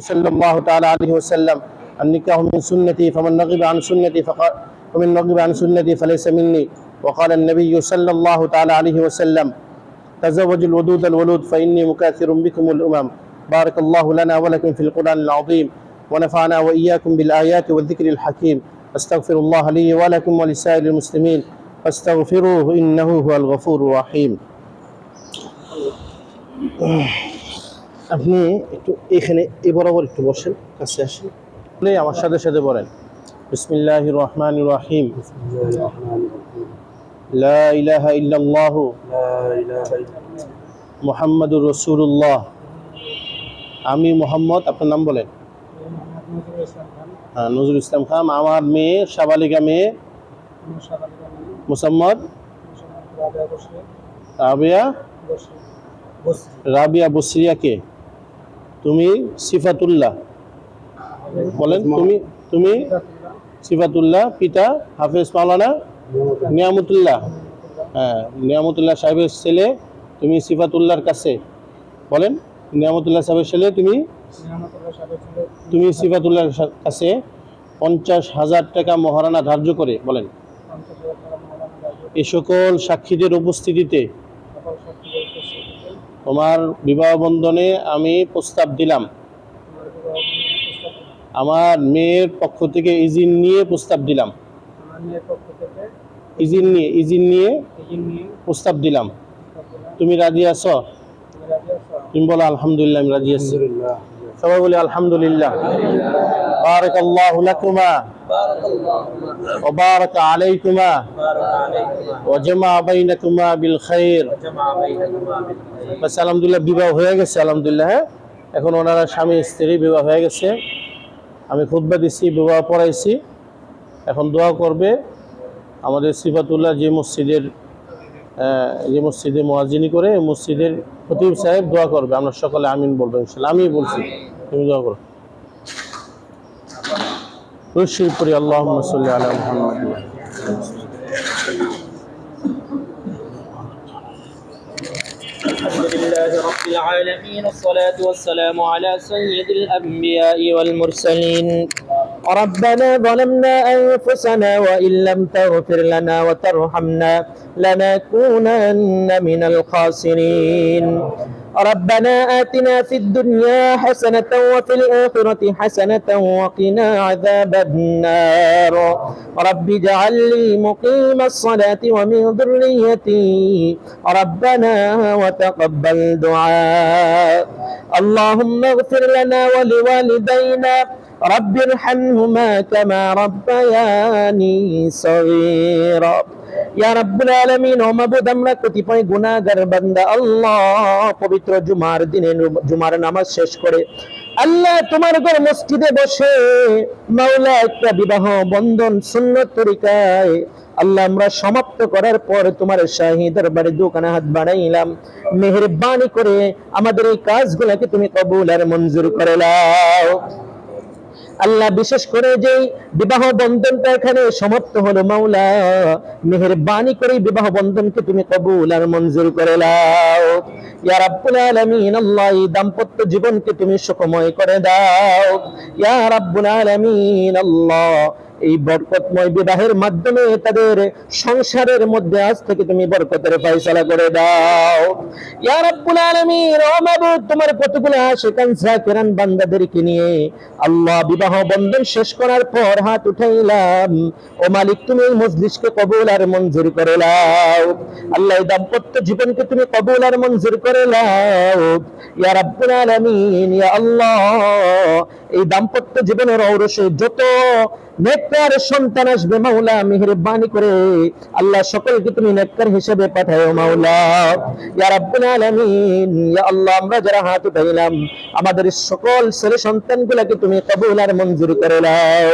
صلى الله تعالى عليه وسلم النكاح من سنتي فمن رغب عن سنتي فقال ومن رغب عن سنتي فليس مني وقال النبي صلى الله تعالى عليه وسلم تزوجوا الودود الولود فإني مكاثر بكم الأمم بارك الله لنا ولكم في القرآن العظيم ونفعنا وإياكم بالآيات والذكر الحكيم أستغفر الله لي ولكم ولسائر المسلمين فاستغفروه إنه هو الغفور الرحيم আপনি একটু এখানে এ বরাবর একটু বসেন, কাছে আসেন। আমার সাথে সাথে বলেন বিসমিল্লাহ রহমান রাহিম। লা ইলাহা ইল্লাল্লাহ। মুহাম্মাদুর রাসূলুল্লাহ। আমি মোহাম্মদ, আপনার নাম বলেন? হ্যাঁ নজরুল ইসলাম খান, আমার মেয়ে, সাবালিকা মেয়ে। মুসাম্মদ? রাবিয়া? রাবিয়া বসরিয়াকে তুমি সিফাতুল্লাহ। বলেন, তুমি তুমি সিফাতুল্লাহ, পিতা হাফেজ মাওলানা নিয়ামতুল্লাহ। হ্যাঁ নিয়ামতুল্লাহ সাহেবের ছেলে তুমি সিফাতুল্লাহর কাছে। বলেন, নিয়ামতুল্লাহ সাহেবের ছেলে তুমি তুমি সিফাতুল্লাহর কাছে পঞ্চাশ হাজার টাকা মহারানা ধার্য করে, বলেন। এই সকল সাক্ষীদের উপস্থিতিতে তোমার বিবাহ বন্ধনে আমি প্রস্তাব দিলাম। আমার মেয়ের পক্ষ থেকে ইজিন নিয়ে প্রস্তাব দিলাম। ইজিন নিয়ে ইজিন নিয়ে প্রস্তাব দিলাম। তুমি রাজি আছো? তুমি বলো, আলহামদুলিল্লাহ, আমি রাজি আছি। সবাই বলি আলহামদুলিল্লাহ بارك الله لكما وبارك عليكما وجمع بينكما بالخير বাস আলহামদুলিল্লাহ বিবাহ হয়ে গেছে আলহামদুলিল্লাহ হ্যাঁ এখন ওনারা স্বামী স্ত্রী বিবাহ হয়ে গেছে আমি খুদ্া দিচ্ছি বিবাহ পড়াইছি এখন দোয়া করবে আমাদের সিফাতুল্লাহ যে মসজিদের আহ, যে মসজিদে মোয়াজিনি করে এই মসজিদের খতিব সাহেব দোয়া করবে আমরা সকালে আমিন বলবো ইনশাল্লাহ আমি বলছি يلا قول اللهم صل على محمد الحمد لله رب العالمين الصلاة والسلام على سيد الأنبياء والمرسلين ربنا ظلمنا أنفسنا وإن لم تغفر لنا وترحمنا لنكونن من الخاسرين ربنا آتنا في الدنيا حسنة وفي الآخرة حسنة وقنا عذاب النار. رب اجعل لي مقيم الصلاة ومن ذريتي. ربنا وتقبل دعاء. اللهم اغفر لنا ولوالدينا رب ارحمهما كما ربياني صغيرا ইয়া রাব্বুল আলামিন ও মাবুদ আমরা কতিপয় গুনাহগার বান্দা আল্লাহ পবিত্র জুমার দিনে নু- জুমার নামাজ শেষ করে আল্লাহ তোমার ঘর মসজিদে বসে মাওলা একটা বিবাহ বন্ধন সুন্নত তরিকায় আল্লাহ আমরা সমাপ্ত করার পর তোমার শাহী দরবারে দোকানে হাত বাড়াইলাম মেহেরবানি করে আমাদের এই কাজগুলোকে তুমি কবুল আর মঞ্জুর করে নাও আল্লাহ বিশেষ করে যে বিবাহ বন্ধনটা এখানে সমাপ্ত হলো, মাওলা, মেহেরবানি করে বিবাহ বন্ধনকে তুমি কবুল আর মঞ্জুর করে লাও ইয়া রাব্বুল আলামিন, আল্লাহ এই দাম্পত্য জীবনকে তুমি সুখময় করে দাও। ইয়া রাব্বুল আলামিন, আল্লাহ এই বরকতময় বিবাহের মাধ্যমে তাদের সংসারের মধ্যে আজ থেকে তুমি বরকতের ফয়সালা করে দাও। ইয়া রাব্বুল আলামিন, ও মাবুদ, তোমার কতগুলো আশিকান জাকিরান বান্দাদেরকে নিয়ে আল্লাহ বিবাহ বন্ধন শেষ করার পর হাত উঠাইলাম। ও মালিক, তুমি এই মজলিসকে কবুল আর মঞ্জুর করে নাও। আল্লাহ এই দাম্পত্য জীবনকে তুমি কবুল আর মঞ্জুর করে নাও। ইয়া রাব্বুল আলামিন, ইয়া আল্লাহ, এই দাম্পত্য জীবনের ঔরসে যত নেককার সন্তান আসবে মাওলা, মেহেরবানি করে। আল্লাহ সকলকে তুমি নেককার হিসেবে পাঠাও মাওলা। ইয়া রাব্বুল আলামিন, ইয়া আল্লাহ, আমরা যারা হাত উঠাইলাম, আমাদের সকল ছেলে সন্তানগুলোকে তুমি কবুল আর মঞ্জুর করে নাও।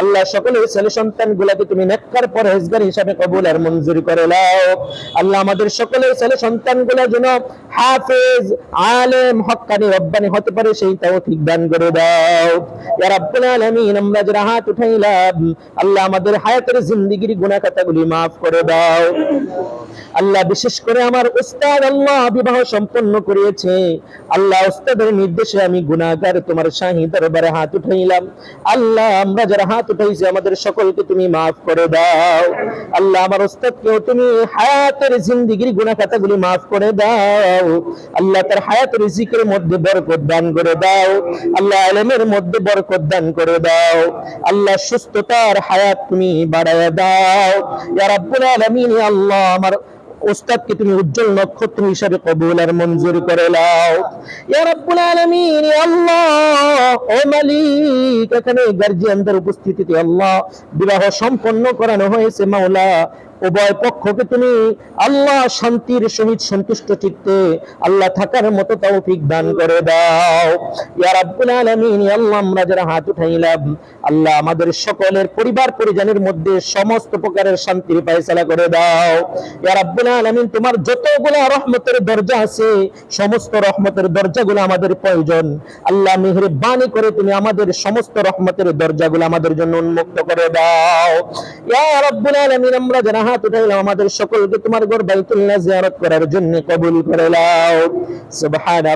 আল্লাহ সকলের ছেলে সন্তানগুলোকে তুমি নেককার পরহেজগার হিসাবে কবুল আর মঞ্জুর করে নাও। আল্লাহ আমাদের সকলের ছেলে সন্তানগুলো যেন হাফেজ, আলেম, হক্কানি, রব্বানি হতে পারে, সেই তৌফিক দান করে দাও। ইয়া রাব্বুল আলামিন, আমরা যারা হাত উঠাইলাম আল্লাহ। আমাদের হায়াতের জিন্দেগির গুনাহ খাতাগুলি মাফ করে দাও। আল্লাহ বিশেষ করে আমার উস্তাদ আল্লাহ বিবাহ সম্পন্ন করিয়েছে আল্লাহ উস্তাদের নির্দেশে আমি গুনাহগার তোমার শাহী দরবারে হাত উঠাইলাম। আল্লাহ, আমরা যারা হাত উঠাইছি, আমাদের সকলকে তুমি মাফ করে দাও। আল্লাহ আমার উস্তাদকেও তুমি হায়াতের জিন্দেগির গুনাহ খাতাগুলি মাফ করে দাও। আল্লাহ তার হায়াতের রিজিকের মধ্যে বরকত দান করে দাও। আল্লাহ আলমের মধ্যে বরকত দান করে দাও। আল্লাহ সুস্থতার হায়াত তুমি বাড়ায় দাও। ইয়া রাব্বুল আলামিন আল্লাহ, আমার ওস্তাদকে তুমি উজ্জ্বল নক্ষত্র হিসাবে কবুল আর মঞ্জুর করে লাও ইয়া রাব্বুল আলামিন আল্লাহ, ও মালিক, এখানে গার্জিয়ানদের উপস্থিতিতে আল্লাহ বিবাহ সম্পন্ন করানো হয়েছে, মাওলা। উভয় পক্ষকে তুমি আল্লাহ শান্তির সহিত সন্তুষ্ট চিত্তে আল্লাহ থাকার মতো তৌফিক দান করে দাও। ইয়া রাব্বুল আলামিন আল্লাহ, আমরা যারা হাত উঠাইলাম, আল্লাহ আমাদের সকলের পরিবার পরিজনের মধ্যে সমস্ত প্রকারের শান্তির ফয়সালা করে দাও। ইয়া রাব্বুল আলামিন, তোমার যতগুলো রহমতের দরজা আছে, সমস্ত রহমতের দরজাগুলো আমাদের প্রয়োজন। আল্লাহ মেহেরবানি করে তুমি আমাদের সমস্ত রহমতের দরজাগুলো আমাদের জন্য উন্মুক্ত করে দাও। ইয়া রাব্বুল আলামিন, আমরা যারা হাত উঠাইলাম আমাদের সকলকে তোমার ঘর বাইতুল্লাহ জিয়ারত করার জন্য কবুল করে লাও সুবহান